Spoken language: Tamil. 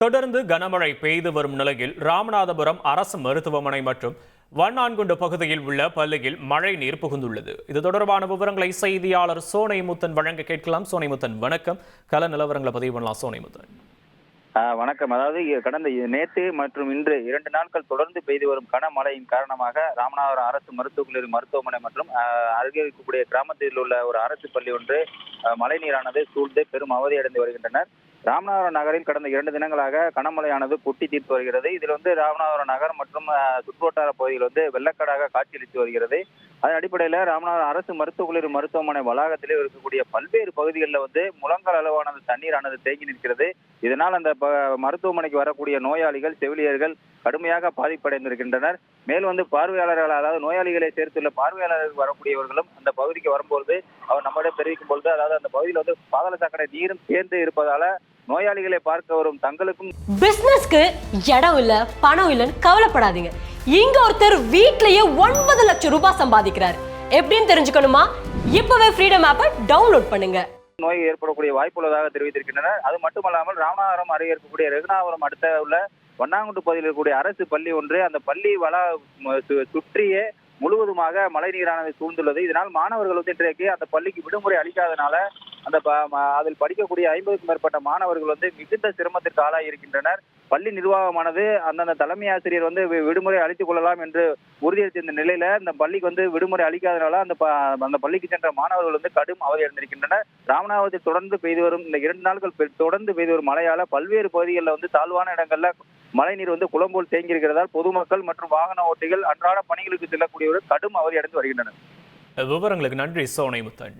தொடர்ந்து கனமழை பெய்து வரும் நிலையில் ராமநாதபுரம் அரசு மருத்துவமனை மற்றும் வண்ணான்குண்டு பகுதியில் உள்ள பள்ளியில் மழை நீர் புகுந்துள்ளது. இது தொடர்பான விவரங்களை செய்தியாளர் சோனைமுத்தன் வழங்க கேட்கலாம். சோனைமுத்தன் வணக்கம். கல நிலவரங்களை பதிவு பண்ணலாம் சோனைமுத்தன். வணக்கம். அதாவது கடந்த நேற்று மற்றும் இன்று இரண்டு நாட்கள் தொடர்ந்து பெய்து வரும் கனமழையின் காரணமாக ராமநாதபுரம் அரசு மருத்துவக் கல்லூரி மருத்துவமனை மற்றும் ஆ, அருகே இருக்கக்கூடிய கிராமத்தில் உள்ள ஒரு அரசு பள்ளி ஒன்று மழை மழைநீரானது சூழ்ந்து பெரும் அவதியடைந்து வருகின்றனர். ராமநாதபுரம் நகரில் கடந்த இரண்டு தினங்களாக கனமழையானது கொட்டி தீர்த்து வருகிறது. இதில் வந்து ராமநாதபுரம் நகர் மற்றும் சுற்றுவட்டார பகுதியில் வந்து வெள்ளக்காடாக காட்சியளித்து வருகிறது. அதன் அடிப்படையில் ராமநாதபுரம் அரசு மருத்துவக் கல்லூரி மருத்துவமனை வளாகத்திலே இருக்கக்கூடிய பல்வேறு பகுதிகளில் வந்து முழங்கால் அளவானது தண்ணீரானது தேங்கி நிற்கிறது. இதனால் அந்த ப- மருத்துவமனைக்கு வரக்கூடிய நோயாளிகள் செவிலியர்கள் கடுமையாக பாதிப்படைந்திருக்கின்றனர். மேலும் வந்து பார்வையாளர்கள் அதாவது நோயாளிகளை சேர்த்துள்ள பார்வையாளர்கள் வரக்கூடியவர்களும் அந்த பகுதிக்கு வரும்பொழுது அவர் நம்மளிடம் தெரிவிக்கும் பொழுது அதாவது அந்த பகுதியில் வந்து பாதாள சாக்கடை நீரும் சேர்ந்து இருப்பதால நோயாளிகளை பார்க்க வரும் தங்களுக்கும் பிசினஸ்க்கு இடம் இல்ல பணம் இல்லைன்னு கவலைப்படாதீங்க. இங்க ஒருத்தர் வீட்லயே ஒன்பது லட்சம் ரூபாய் சம்பாதிக்கிறார். எப்படின்னு தெரிஞ்சுக்கணுமா? இப்பவே ஃப்ரீடம் ஆப்பை டவுன்லோட் பண்ணுங்க. நோய் ஏற்படக்கூடிய வாய்ப்புள்ளதாக தெரிவித்திருக்கின்றனர். அது மட்டுமல்லாமல் ராமநாதபுரம் அருகே இருக்கக்கூடிய ரெகுனாபுரம் அடுத்த உள்ள வண்ணாங்குண்டு பகுதியில் இருக்கக்கூடிய அரசு பள்ளி ஒன்று அந்த பள்ளி வள சுற்றியே முழுவதுமாக மழைநீரானது சூழ்ந்துள்ளது. இதனால் மாணவர்கள் வந்து இன்றைக்கு அந்த பள்ளிக்கு விடுமுறை அளிக்காதனால அந்த ப- அதில் படிக்கக்கூடிய ஐம்பதுக்கும் மேற்பட்ட மாணவர்கள் வந்து மிகுந்த சிரமத்திற்கு ஆளாகி இருக்கின்றனர் பள்ளி நிர்வாகமானது அந்தந்த தலைமை ஆசிரியர் வந்து வி- விடுமுறை அளித்துக் கொள்ளலாம் என்று உறுதியளித்திருந்த நிலையில இந்த பள்ளிக்கு வந்து விடுமுறை அளிக்காதனால அந்த அந்த பள்ளிக்கு சென்ற மாணவர்கள் வந்து கடும் அவதி அடைந்திருக்கின்றனர் ராமநாதபுரத்தில் தொடர்ந்து பெய்து வரும் இந்த இரண்டு நாட்கள் தொடர்ந்து பெய்து வரும் மழையால பல்வேறு பகுதிகளில் வந்து தாழ்வான இடங்கள்ல மழைநீர் வந்து குளம்போல் தேங்கி இருக்கிறதால் பொதுமக்கள் மற்றும் வாகன ஓட்டிகள் அன்றாட பணிகளுக்கு செல்லக்கூடியவர்கள் கடும் அவதி அடைந்து வருகின்றனர். விவரங்களுக்கு நன்றி சோனைமுத்தன்